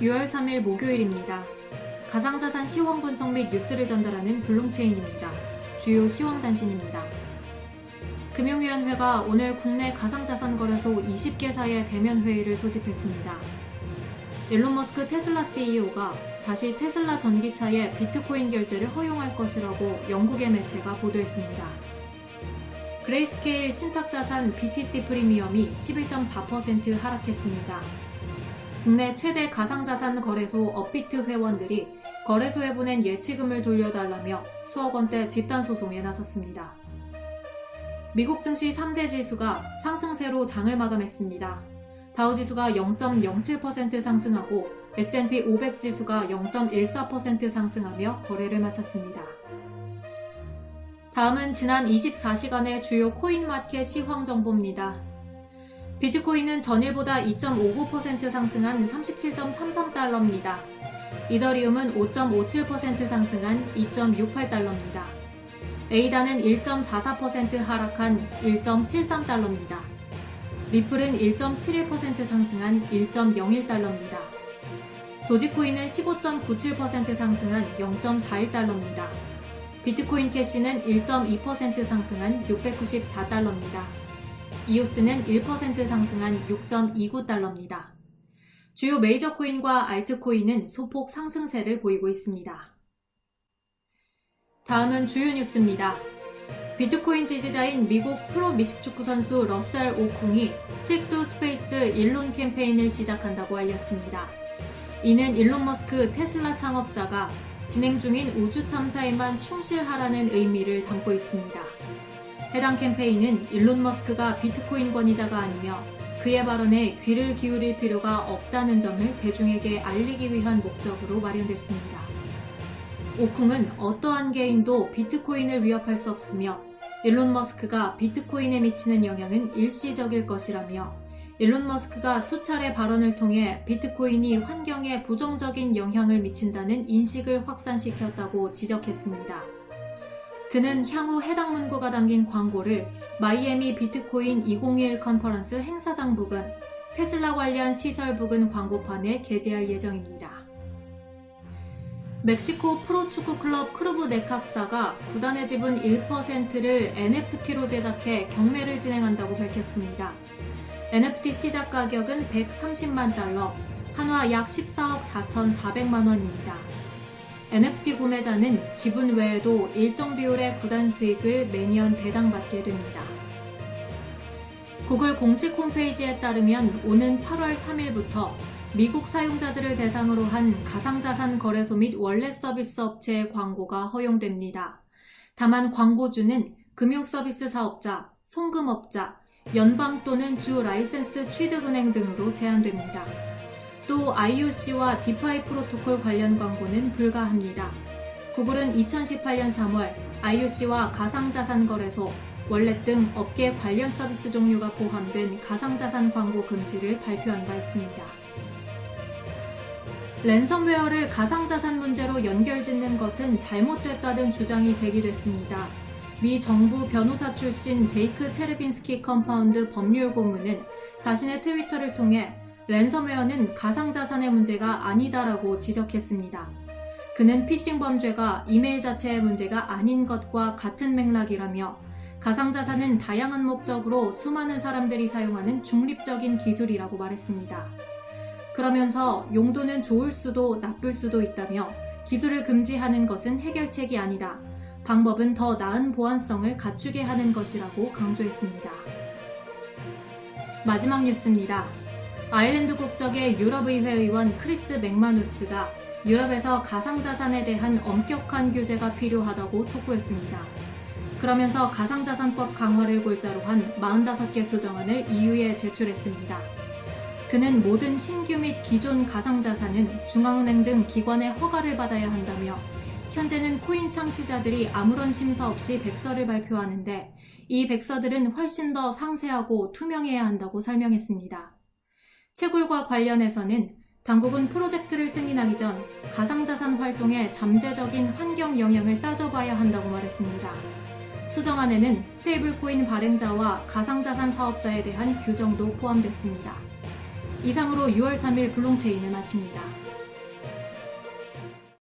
6월 3일 목요일입니다. 가상자산 시황 분석 및 뉴스를 전달하는 블룸체인입니다. 주요 시황 단신입니다. 금융위원회가 오늘 국내 가상자산 거래소 20개사의 대면 회의를 소집했습니다. 일론 머스크 테슬라 CEO가 다시 테슬라 전기차에 비트코인 결제를 허용할 것이라고 영국의 매체가 보도했습니다. 그레이스케일 신탁자산 BTC 프리미엄이 11.4% 하락했습니다. 국내 최대 가상자산 거래소 업비트 회원들이 거래소에 보낸 예치금을 돌려달라며 수억 원대 집단소송에 나섰습니다. 미국 증시 3대 지수가 상승세로 장을 마감했습니다. 다우 지수가 0.07% 상승하고 S&P 500 지수가 0.14% 상승하며 거래를 마쳤습니다. 다음은 지난 24시간의 주요 코인 마켓 시황 정보입니다. 비트코인은 전일보다 2.59% 상승한 37.33달러입니다. 이더리움은 5.57% 상승한 2.68달러입니다. 에이다는 1.44% 하락한 1.73달러입니다. 리플은 1.71% 상승한 1.01달러입니다. 도지코인은 15.97% 상승한 0.41달러입니다. 비트코인 캐시는 1.2% 상승한 694달러입니다. 이오스는 1% 상승한 6.29달러입니다. 주요 메이저 코인과 알트코인은 소폭 상승세를 보이고 있습니다. 다음은 주요 뉴스입니다. 비트코인 지지자인 미국 프로 미식축구 선수 러셀 오쿵이 스틱 투 스페이스 일론 캠페인을 시작한다고 알렸습니다. 이는 일론 머스크 테슬라 창업자가 진행 중인 우주 탐사에만 충실하라는 의미를 담고 있습니다. 해당 캠페인은 일론 머스크가 비트코인 권위자가 아니며 그의 발언에 귀를 기울일 필요가 없다는 점을 대중에게 알리기 위한 목적으로 마련됐습니다. 오쿵은 어떠한 개인도 비트코인을 위협할 수 없으며 일론 머스크가 비트코인에 미치는 영향은 일시적일 것이라며 일론 머스크가 수차례 발언을 통해 비트코인이 환경에 부정적인 영향을 미친다는 인식을 확산시켰다고 지적했습니다. 그는 향후 해당 문구가 담긴 광고를 마이애미 비트코인 2021 컨퍼런스 행사장 부근, 테슬라 관련 시설 부근 광고판에 게재할 예정입니다. 멕시코 프로축구 클럽 크루브 네캅사가 구단의 지분 1%를 NFT로 제작해 경매를 진행한다고 밝혔습니다. NFT 시작 가격은 130만 달러, 한화 약 14억 4,400만 원입니다. NFT 구매자는 지분 외에도 일정 비율의 구단 수익을 매년 배당받게 됩니다. 구글 공식 홈페이지에 따르면 오는 8월 3일부터 미국 사용자들을 대상으로 한 가상자산 거래소 및 원래 서비스 업체의 광고가 허용됩니다. 다만 광고주는 금융서비스 사업자, 송금업자, 연방 또는 주 라이센스 취득은행 등으로 제한됩니다. 또 IOC와 디파이 프로토콜 관련 광고는 불가합니다. 구글은 2018년 3월 IOC와 가상자산 거래소, 월렛 등 업계 관련 서비스 종류가 포함된 가상자산 광고 금지를 발표한 바 있습니다. 랜섬웨어를 가상자산 문제로 연결짓는 것은 잘못됐다는 주장이 제기됐습니다. 미 정부 변호사 출신 제이크 체르빈스키 컴파운드 법률 고문은 자신의 트위터를 통해 랜섬웨어는 가상자산의 문제가 아니다라고 지적했습니다. 그는 피싱 범죄가 이메일 자체의 문제가 아닌 것과 같은 맥락이라며 가상자산은 다양한 목적으로 수많은 사람들이 사용하는 중립적인 기술이라고 말했습니다. 그러면서 용도는 좋을 수도 나쁠 수도 있다며 기술을 금지하는 것은 해결책이 아니다. 방법은 더 나은 보안성을 갖추게 하는 것이라고 강조했습니다. 마지막 뉴스입니다. 아일랜드 국적의 유럽의회 의원 크리스 맥마누스가 유럽에서 가상자산에 대한 엄격한 규제가 필요하다고 촉구했습니다. 그러면서 가상자산법 강화를 골자로 한 45개 수정안을 EU에 제출했습니다. 그는 모든 신규 및 기존 가상자산은 중앙은행 등 기관의 허가를 받아야 한다며 현재는 코인 창시자들이 아무런 심사 없이 백서를 발표하는데 이 백서들은 훨씬 더 상세하고 투명해야 한다고 설명했습니다. 채굴과 관련해서는 당국은 프로젝트를 승인하기 전 가상자산 활동의 잠재적인 환경 영향을 따져봐야 한다고 말했습니다. 수정안에는 스테이블 코인 발행자와 가상자산 사업자에 대한 규정도 포함됐습니다. 이상으로 6월 3일 블롱체인을 마칩니다.